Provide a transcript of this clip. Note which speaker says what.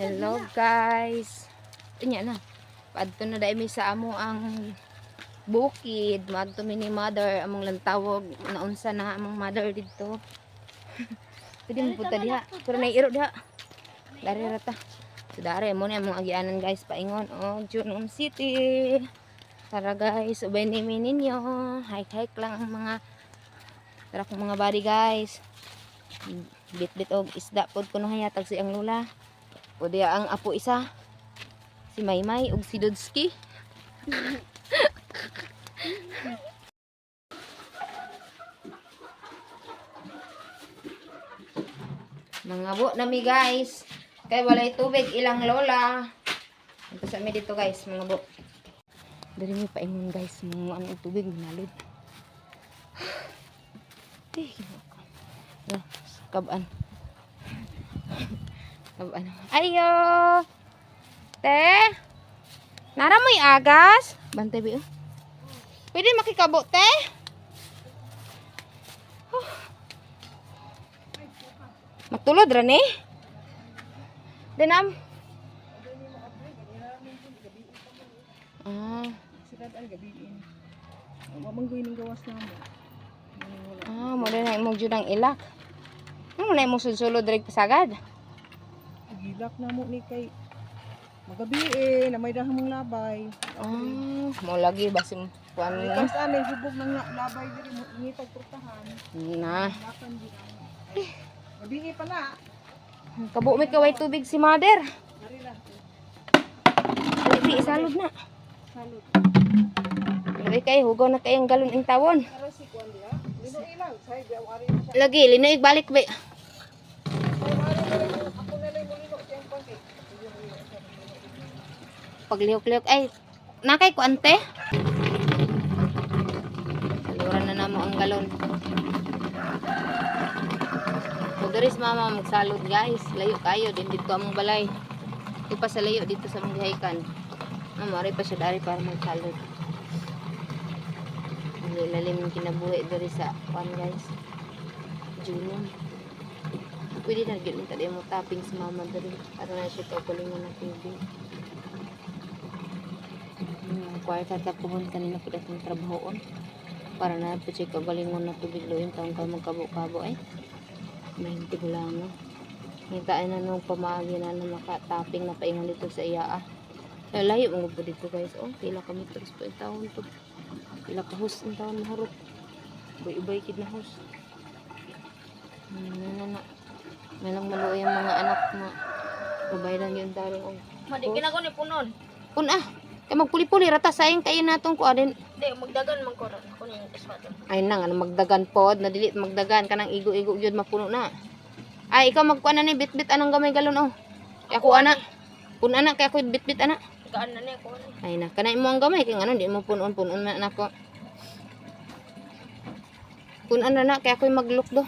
Speaker 1: Hello guys. Inya na. Padto na dai mi sa amo ang bukid. Madto mi ni mother among lantawog naunsa na among mother dito. Pwede mo punta diha. Pero na iro diha. Dari rata. So dari mo ni among agianan guys paingon og Junong City. Tara guys, ubay ni ninyo. Hike-hike lang ang mga Tara kong mga body guys. Bit-bit og isda pod kuno hayatag si ang lula. O diya ang apo isa. Si Maymay ug si Dudski. Mga bu nami guys. Kay walay tubig ilang lola. Ito sa mi dito guys, mga bu. Dari mi paingon guys, mga ano tubig minalod. Eh, Ah, Kaban. Ayo. Te. Nara mo agas? Bantay bi. oh. Pwede makikabo, te? Matulod ra ni? Denam. Ah,
Speaker 2: Sikat ang gabiin. Mamanggoy ng gawas na mo.
Speaker 1: ah, mo na imong jud ang ilak. Ano na imong sulsulod diri pasagad?
Speaker 2: Gilak na mo ni kay magabiin na may dahang mong labay.
Speaker 1: Ah, mo lagi basim kuan na.
Speaker 2: Tapos ano, hubog ng la- labay diri mo ngitag purtahan.
Speaker 1: Na.
Speaker 2: Lakan di na. Gabiin pa na.
Speaker 1: Kabo may kaway tubig si mother. Dili isalod na.
Speaker 2: Salud.
Speaker 1: Dili kay hugaw na kayang galon ing tawon. Lagi linoy balik ba.
Speaker 2: Say, ari na rin. Ako na lang mo lino. Siyang Kwan kay.
Speaker 1: Paglihok-lihok ay nakay ko ante. Saluran na namo ang galon. Kuduris mama magsalod guys. Layo kayo din dito among balay. Di pa sa layo dito sa among gihayan. Mama, ari pa siya dari para magsalod. Hindi lalim yung kinabuhi dari sa kwan guys. Junon. Pwede na gyud tadi mo tapping sa mama dari para na siya kaugalingon ng tubig. Hmm, kwarta ta puhon kanina po datang trabahoon. Para na po siya kaugalingon na tubig loin taong ka magkabo-kabo ay. 20 bulan no. Ngitaan na nung pamagi na na makatapping na paingon dito sa iya ah. Eh, layo mo po dito guys. Oh, pila ka meters po yung taon to. Pila ka hus ang taon maharot. Ibay-ibay kid na hus. Hmm, na na. Melang maluo yung mga anak na babay lang yung tarong og
Speaker 3: Madi ko ni punon.
Speaker 1: Kun ah, kay magpuli-puli rata sayang kayo natong ko adin.
Speaker 3: Di, magdagan man ko ron. Kunin iswato.
Speaker 1: Ay nang ano magdagan pod, na dili magdagan kanang igo-igo gyud mapuno na. Ay ikaw magkuan na ni bit-bit anang gamay galon oh. Kay ako ana. Kun ana kay ako bit-bit ana.
Speaker 3: Gaan na niya ko.
Speaker 1: Ay na kanay mo ang gamay kay ano di mo punon-punon na nako. Kun ana na kay ako magluk do.